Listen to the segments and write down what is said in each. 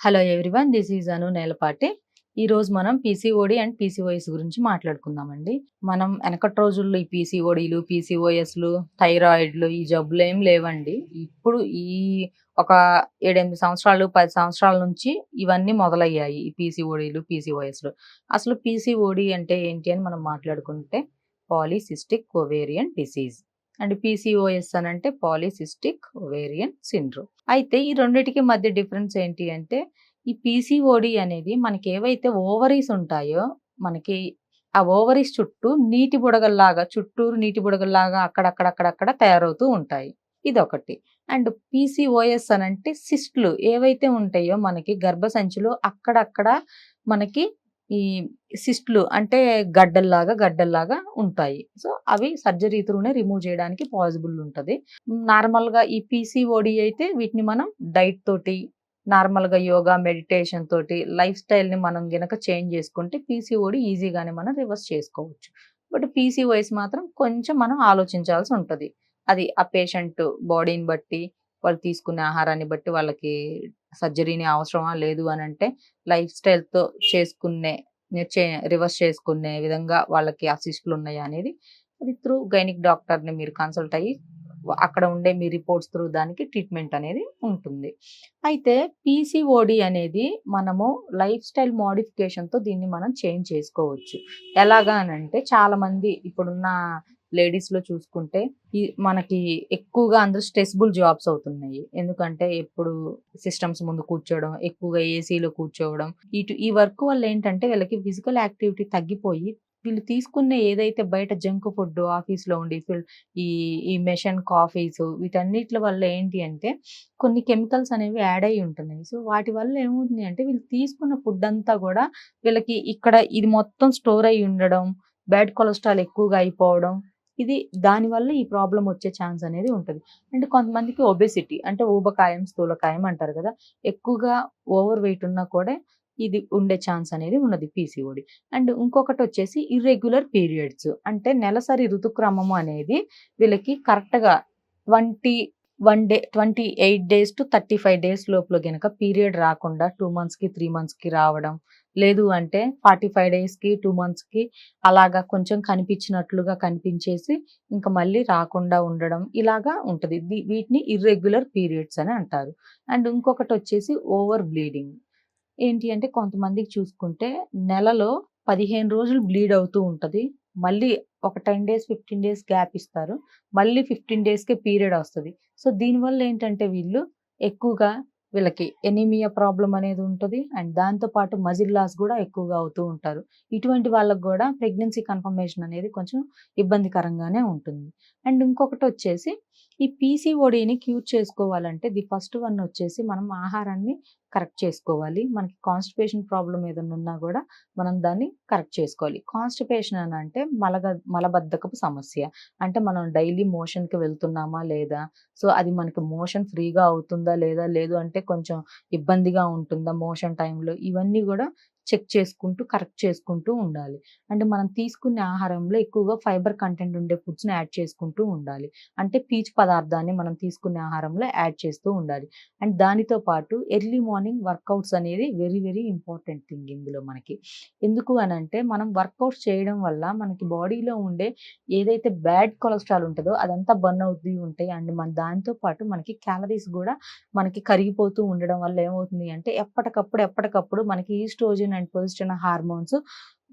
Hello everyone this is Anu Nelapati. ఈ రోజు మనం పీసీఓడి అండ్ పీసీఓఎస్ గురించి మాట్లాడుకుందామండి. మనం వెనకటి రోజుల్లో ఈ పీసీఓడీలు పీసీఓఎస్లు థైరాయిడ్లు ఈ జబ్బులు ఏం లేవండి. ఇప్పుడు ఈ ఒక ఏడెనిమిది సంవత్సరాలు పది సంవత్సరాల నుంచి ఇవన్నీ మొదలయ్యాయి ఈ పీసీఓడీలు పీసీఓఎస్లు. అసలు పీసీఓడి అంటే ఏంటి అని మనం మాట్లాడుకుంటే polycystic ovarian disease. And PCOS అని అంటే పాలిసిస్టిక్ ఓవేరియన్ సిండ్రోమ్. అయితే ఈ రెండిటికి మధ్య డిఫరెన్స్ ఏంటి అంటే ఈ పీసీఓడి అనేది మనకి ఏవైతే ఓవరీస్ ఉంటాయో మనకి ఆ ఓవరీస్ చుట్టూ నీటి బుడగల్లాగా చుట్టూరు నీటి బుడగల్లాగా అక్కడక్కడక్కడక్కడ తయారవుతూ ఉంటాయి. ఇదొకటి. అండ్ పీసీఓఎస్ అని అంటే సిస్ట్లు ఏవైతే ఉంటాయో మనకి గర్భసంచిలో అక్కడక్కడ మనకి ఈ సిస్ట్లు అంటే గడ్డల్లాగా గడ్డల్లాగా ఉంటాయి. సో అవి సర్జరీ త్రూనే రిమూవ్ చేయడానికి పాసిబుల్ ఉంటుంది. నార్మల్గా ఈ పీసీఓడి అయితే వీటిని మనం డైట్ తోటి నార్మల్గా యోగా మెడిటేషన్ తోటి లైఫ్ స్టైల్ని మనం గనక చేంజ్ చేసుకుంటే పీసీఓడి ఈజీగానే మనం రివర్స్ చేసుకోవచ్చు. బట్ పీసీఓఎస్ మాత్రం కొంచెం మనం ఆలోచించాల్సి ఉంటుంది. అది ఆ పేషెంట్ బాడీని బట్టి వాళ్ళు తీసుకునే ఆహారాన్ని బట్టి వాళ్ళకి సర్జరీని అవసరమా? లేదు అని అంటే లైఫ్ స్టైల్తో చేసుకునే రివర్స్ చేసుకునే విధంగా వాళ్ళకి అసిస్టులు ఉన్నాయా అనేది అది త్రూ గైనిక్ డాక్టర్ని మీరు కన్సల్ట్ అయ్యి అక్కడ ఉండే మీ రిపోర్ట్స్ త్రూ దానికి ట్రీట్మెంట్ అనేది ఉంటుంది. అయితే పీసీఓడి అనేది మనము లైఫ్ స్టైల్ మోడిఫికేషన్తో దీన్ని మనం చేంజ్ చేసుకోవచ్చు. ఎలాగా అని అంటే ఇప్పుడున్న లేడీస్లో చూసుకుంటే మనకి ఎక్కువగా అందరూ స్ట్రెస్బుల్ జాబ్స్ అవుతున్నాయి. ఎందుకంటే ఎప్పుడు సిస్టమ్స్ ముందు కూర్చోవడం ఎక్కువగా ఏసీలో కూర్చోవడం. ఇటు ఈ వర్క్ వల్ల ఏంటంటే వీళ్ళకి ఫిజికల్ యాక్టివిటీ తగ్గిపోయి వీళ్ళు తీసుకునే ఏదైతే బయట జంక్ ఫుడ్ ఆఫీస్లో ఉండి ఈ ఈ మెషన్ కాఫీస్ వీటన్నిటి వల్ల ఏంటి అంటే కొన్ని కెమికల్స్ అనేవి యాడ్ అయి ఉంటున్నాయి. సో వాటి వల్ల ఏమవుతుంది అంటే వీళ్ళు తీసుకున్న ఫుడ్ అంతా కూడా వీళ్ళకి ఇక్కడ ఇది మొత్తం స్టోర్ అయి ఉండడం బ్యాడ్ కొలెస్ట్రాల్ ఎక్కువగా అయిపోవడం ఇది దానివల్ల ఈ ప్రాబ్లం వచ్చే ఛాన్స్ అనేది ఉంటుంది. అండ్ కొంతమందికి ఒబెసిటీ అంటే ఊబకాయం స్థూలకాయం అంటారు కదా ఎక్కువగా ఓవర్ వెయిట్ ఉన్నా కూడా ఇది ఉండే ఛాన్స్ అనేది ఉన్నది పీసీఓడి. అండ్ ఇంకొకటి వచ్చేసి ఇర్రెగ్యులర్ పీరియడ్స్ అంటే నెలసరి ఋతుక్రమము అనేది వీళ్ళకి కరెక్ట్గా twenty one day twenty eight days to thirty five days లోపల గనక పీరియడ్ రాకుండా టూ మంత్స్కి త్రీ మంత్స్కి రావడం. లేదు అంటే ఫార్టీ ఫైవ్ డేస్కి టూ మంత్స్కి అలాగా కొంచెం కనిపించినట్లుగా కనిపించేసి ఇంకా మళ్ళీ రాకుండా ఉండడం ఇలాగా ఉంటుంది. వీటిని ఇర్రెగ్యులర్ పీరియడ్స్ అని అంటారు. అండ్ ఇంకొకటి వచ్చేసి ఓవర్ బ్లీడింగ్. ఏంటి అంటే కొంతమందికి చూసుకుంటే నెలలో పదిహేను రోజులు బ్లీడ్ అవుతూ ఉంటుంది. మళ్ళీ ఒక ten days fifteen days gap ఇస్తారు. మళ్ళీ ఫిఫ్టీన్ డేస్కే పీరియడ్ వస్తుంది. సో దీనివల్ల ఏంటంటే వీళ్ళు ఎక్కువగా వీళ్ళకి ఎనీమియా ప్రాబ్లం అనేది ఉంటుంది. అండ్ దాంతో పాటు మజిల్ లాస్ కూడా ఎక్కువగా అవుతూ ఉంటారు. ఇటువంటి వాళ్ళకు కూడా ప్రెగ్నెన్సీ కన్ఫర్మేషన్ అనేది కొంచెం ఇబ్బందికరంగానే ఉంటుంది. అండ్ ఇంకొకటి వచ్చేసి ఈ పీసీఓడిని క్యూర్ చేసుకోవాలంటే ది ఫస్ట్ వన్ వచ్చేసి మనం ఆహారాన్ని కరెక్ట్ చేసుకోవాలి. మనకి కాన్స్టిపేషన్ ప్రాబ్లం ఏదైనా ఉన్నా కూడా మనం దాన్ని కరెక్ట్ చేసుకోవాలి. కాన్స్టిపేషన్ అని అంటే మలగ మలబద్ధకపు సమస్య. అంటే మనం డైలీ మోషన్కి వెళ్తున్నామా లేదా? సో అది మనకి మోషన్ ఫ్రీగా అవుతుందా లేదా? లేదు అంటే కొంచెం ఇబ్బందిగా ఉంటుందా మోషన్ టైంలో? ఇవన్నీ కూడా చెక్ చేసుకుంటూ కరెక్ట్ చేసుకుంటూ ఉండాలి. అంటే మనం తీసుకునే ఆహారంలో ఎక్కువగా ఫైబర్ కంటెంట్ ఉండే ఫుడ్స్ని యాడ్ చేసుకుంటూ ఉండాలి. అంటే పీచు పదార్థాన్ని మనం తీసుకునే ఆహారంలో యాడ్ చేస్తూ ఉండాలి. అండ్ దానితో పాటు ఎర్లీ మార్నింగ్ మార్నింగ్ వర్కౌట్స్ అనేది వెరీ వెరీ ఇంపార్టెంట్ థింగ్ ఇందులో మనకి. ఎందుకు అని అంటే మనం వర్కౌట్స్ చేయడం వల్ల మనకి బాడీలో ఉండే ఏదైతే బ్యాడ్ కొలెస్ట్రాల్ ఉంటుందో అదంతా బర్న్ అవుతూ ఉంటాయి. అండ్ మన దాంతో పాటు మనకి క్యాలరీస్ కూడా మనకి కరిగిపోతూ ఉండడం వల్ల ఏమవుతుంది అంటే ఎప్పటికప్పుడు ఎప్పటికప్పుడు మనకి ఈస్ట్రోజన్ అండ్ పొజిషన్ హార్మోన్స్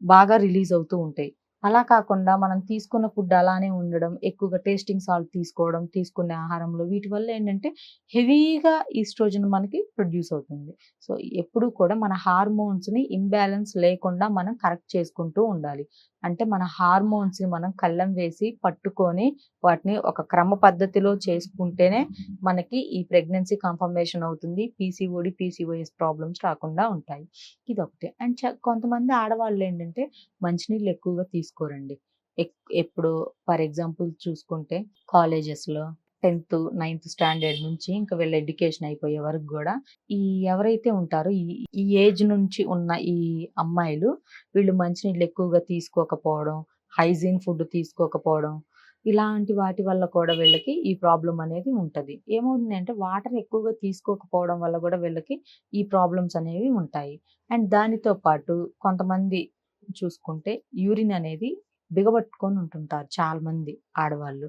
బాగా రిలీజ్ అవుతూ ఉంటాయి. అలా కాకుండా మనం తీసుకున్న ఫుడ్ అలానే ఉండడం ఎక్కువగా టేస్టింగ్ సాల్ట్ తీసుకోవడం తీసుకునే ఆహారంలో వీటి వల్ల ఏంటంటే హెవీగా ఈస్ట్రోజన్ మనకి ప్రొడ్యూస్ అవుతుంది. సో ఎప్పుడు కూడా మన హార్మోన్స్ని ఇంబ్యాలెన్స్ లేకుండా మనం కరెక్ట్ చేసుకుంటూ ఉండాలి. అంటే మన హార్మోన్స్ని మనం కళ్ళం వేసి పట్టుకొని వాటిని ఒక క్రమ పద్ధతిలో చేసుకుంటేనే మనకి ఈ ప్రెగ్నెన్సీ కన్ఫర్మేషన్ అవుతుంది. పీసీఓడి పీసీఓఎస్ ప్రాబ్లమ్స్ రాకుండా ఉంటాయి. ఇది ఒకటి అండ్ కొంతమంది ఆడవాళ్ళు ఏంటంటే మంచినీళ్ళు ఎక్కువగా తీసుకుంటారు తీసుకోరండి ఎప్పుడు ఫర్ ఎగ్జాంపుల్ చూసుకుంటే కాలేజెస్లో టెన్త్ నైన్త్ స్టాండర్డ్ నుంచి ఇంకా వీళ్ళ ఎడ్యుకేషన్ అయిపోయే వరకు కూడా ఈ ఎవరైతే ఉంటారో ఈ ఈ ఏజ్ నుంచి ఉన్న ఈ అమ్మాయిలు వీళ్ళు మంచినీళ్ళు ఎక్కువగా తీసుకోకపోవడం హైజీన్ ఫుడ్ తీసుకోకపోవడం ఇలాంటి వాటి వల్ల కూడా వీళ్ళకి ఈ ప్రాబ్లం అనేది ఉంటుంది. ఏమవుతుంది అంటే వాటర్ ఎక్కువగా తీసుకోకపోవడం వల్ల కూడా వీళ్ళకి ఈ ప్రాబ్లమ్స్ అనేవి ఉంటాయి. అండ్ దానితో పాటు కొంతమంది చూసుకుంటే యూరిన్ అనేది బిగబట్టుకొని ఉంటుంటారు చాలా మంది ఆడవాళ్ళు.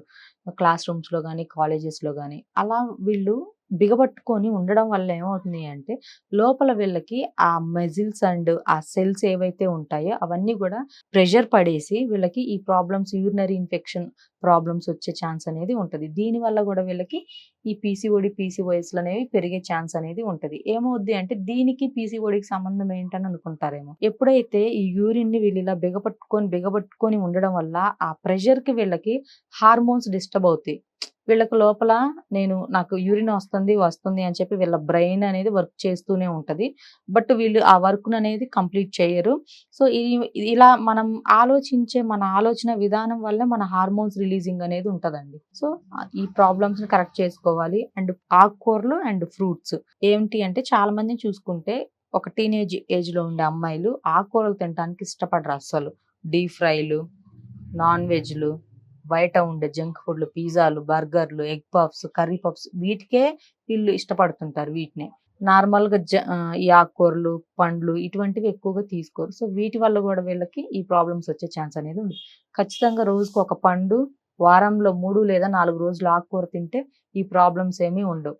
క్లాస్ రూమ్స్లో కానీ కాలేజెస్లో కానీ అలా వీళ్ళు బిగబట్టుకొని ఉండడం వల్ల ఏమవుతుంది అంటే లోపల వీళ్ళకి ఆ మెజిల్స్ అండ్ ఆ సెల్స్ ఏవైతే ఉంటాయో అవన్నీ కూడా ప్రెషర్ పడేసి వీళ్ళకి ఈ ప్రాబ్లమ్స్ యూరినరీ ఇన్ఫెక్షన్ ప్రాబ్లమ్స్ వచ్చే ఛాన్స్ అనేది ఉంటుంది. దీని వల్ల కూడా వీళ్ళకి ఈ పీసీఓడి పీసీఓఎస్లు అనేవి పెరిగే ఛాన్స్ అనేది ఉంటుంది. ఏమవుద్ది అంటే దీనికి పీసీఓడికి సంబంధం ఏంటని అనుకుంటారేమో. ఎప్పుడైతే ఈ యూరిన్ని వీళ్ళు ఇలా బిగపట్టుకొని బిగపట్టుకొని ఉండడం వల్ల ఆ ప్రెషర్కి వీళ్ళకి హార్మోన్స్ డిస్టర్బ్ అవుతాయి. వీళ్ళకు లోపల నేను నాకు యూరిన్ వస్తుంది వస్తుంది అని చెప్పి వీళ్ళ బ్రెయిన్ అనేది వర్క్ చేస్తూనే ఉంటుంది. బట్ వీళ్ళు ఆ వర్క్ అనేది కంప్లీట్ చేయరు. సో ఈ- ఇలా మనం ఆలోచించే మన ఆలోచన విధానం వల్ల మన హార్మోన్స్ రిలీజింగ్ అనేది ఉంటుందండి. సో ఈ ప్రాబ్లమ్స్ని కరెక్ట్ చేసుకోవాలి. అండ్ ఆకుకూరలు అండ్ ఫ్రూట్స్. ఏంటి అంటే చాలా మంది చూసుకుంటే ఒక టీనేజ్ ఏజ్లో ఉండే అమ్మాయిలు ఆకుకూరలు తినడానికి ఇష్టపడరు అస్సలు. డీప్ ఫ్రైలు నాన్ వెజ్లు బయట ఉండే జంక్ ఫుడ్లు పిజ్జాలు బర్గర్లు ఎగ్ పఫ్స్ కర్రీ పఫ్స్ వీటికే వీళ్ళు ఇష్టపడుతుంటారు వీటిని. నార్మల్గా జ- ఈ ఆకుకూరలు పండ్లు ఇటువంటివి ఎక్కువగా తీసుకోరు. సో వీటి వల్ల కూడా వీళ్ళకి ఈ ప్రాబ్లమ్స్ వచ్చే ఛాన్స్ అనేది ఉంది. ఖచ్చితంగా రోజుకు ఒక పండు వారంలో మూడు లేదా నాలుగు రోజులు ఆకుకూర తింటే ఈ ప్రాబ్లమ్స్ ఏమీ ఉండవు.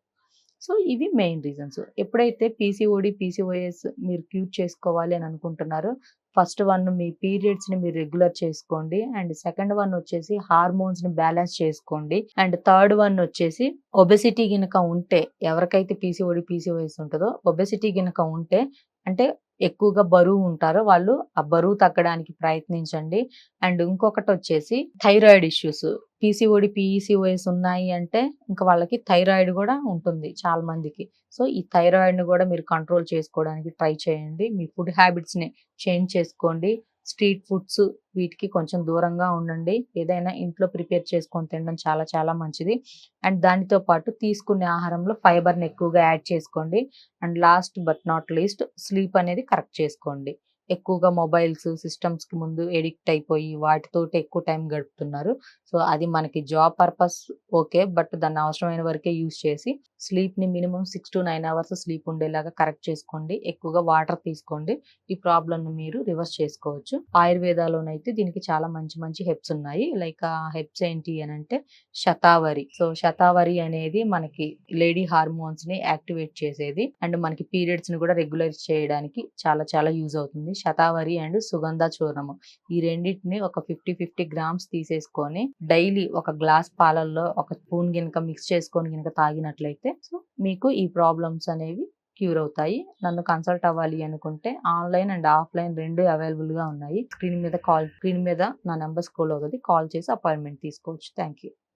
సో ఇవి మెయిన్ రీజన్స్. ఎప్పుడైతే పీసీఓడి పీసీఓఎస్ మీరు క్యూర్ చేసుకోవాలి అని అనుకుంటున్నారో ఫస్ట్ వన్ మీ పీరియడ్స్ని మీరు రెగ్యులర్ చేసుకోండి. అండ్ సెకండ్ వన్ వచ్చేసి హార్మోన్స్ని బ్యాలెన్స్ చేసుకోండి. అండ్ థర్డ్ వన్ వచ్చేసి ఒబెసిటీ గినక ఉంటే ఎవరికైతే పీసీఓడి పీసీఓఎస్ ఉంటుందో ఒబెసిటీ గినక ఉంటే అంటే ఎక్కువగా బరువు ఉంటారో వాళ్ళు ఆ బరువు తగ్గడానికి ప్రయత్నించండి. అండ్ ఇంకొకటి వచ్చేసి థైరాయిడ్ ఇష్యూస్. పీసీఓడి పీఈసీఓఎస్ ఉన్నాయి అంటే ఇంకా వాళ్ళకి థైరాయిడ్ కూడా ఉంటుంది చాలా మందికి. సో ఈ థైరాయిడ్ని కూడా మీరు కంట్రోల్ చేసుకోవడానికి ట్రై చేయండి. మీ ఫుడ్ హ్యాబిట్స్ని చేంజ్ చేసుకోండి. స్ట్రీట్ ఫుడ్స్ వీటికి కొంచెం దూరంగా ఉండండి. ఏదైనా ఇంట్లో ప్రిపేర్ చేసుకొని తినడం చాలా చాలా మంచిది. అండ్ దానితో పాటు తీసుకునే ఆహారంలో ఫైబర్ని ఎక్కువగా యాడ్ చేసుకోండి. And last but not least sleep అనేది కరెక్ట్ చేసుకోండి. ఎక్కువగా మొబైల్స్ సిస్టమ్స్కి ముందు ఎడిక్ట్ అయిపోయి వాటితోటి ఎక్కువ టైం గడుపుతున్నారు. సో అది మనకి జాబ్ పర్పస్ ఓకే. బట్ దాన్ని అవసరమైన వరకే యూజ్ చేసి స్లీప్ని minimum six to nine hours sleep ఉండేలాగా కరెక్ట్ చేసుకోండి. ఎక్కువగా వాటర్ తీసుకోండి. ఈ ప్రాబ్లమ్ని మీరు రివర్స్ చేసుకోవచ్చు. ఆయుర్వేదాలోనైతే దీనికి చాలా మంచి మంచి హెప్స్ ఉన్నాయి. లైక్ ఆ హెప్స్ ఏంటి అని అంటే శతావరి. సో శతావరి అనేది మనకి లేడీ హార్మోన్స్ని యాక్టివేట్ చేసేది. అండ్ మనకి పీరియడ్స్ని కూడా రెగ్యులైజ్ చేయడానికి చాలా చాలా యూజ్ అవుతుంది. శతావరి అండ్ సుగంధ చూర్ణము. ఈ రెండింటిని ఒక ఫిఫ్టీ ఫిఫ్టీ గ్రామ్స్ తీసేసుకొని డైలీ ఒక గ్లాస్ పాలల్లో ఒక స్పూన్ గినక మిక్స్ చేసుకొని గినక తాగినట్లయితే సో మీకు ఈ ప్రాబ్లమ్స్ అనేవి క్యూర్ అవుతాయి. నన్ను కన్సల్ట్ అవ్వాలి అనుకుంటే ఆన్లైన్ అండ్ ఆఫ్లైన్ రెండు అవైలబుల్గా ఉన్నాయి. స్క్రీన్ మీద కాల్ స్క్రీన్ మీద నా నెంబర్ స్కూల్ అవుతుంది. కాల్ చేసి అపాయింట్మెంట్ తీసుకోవచ్చు. Thank you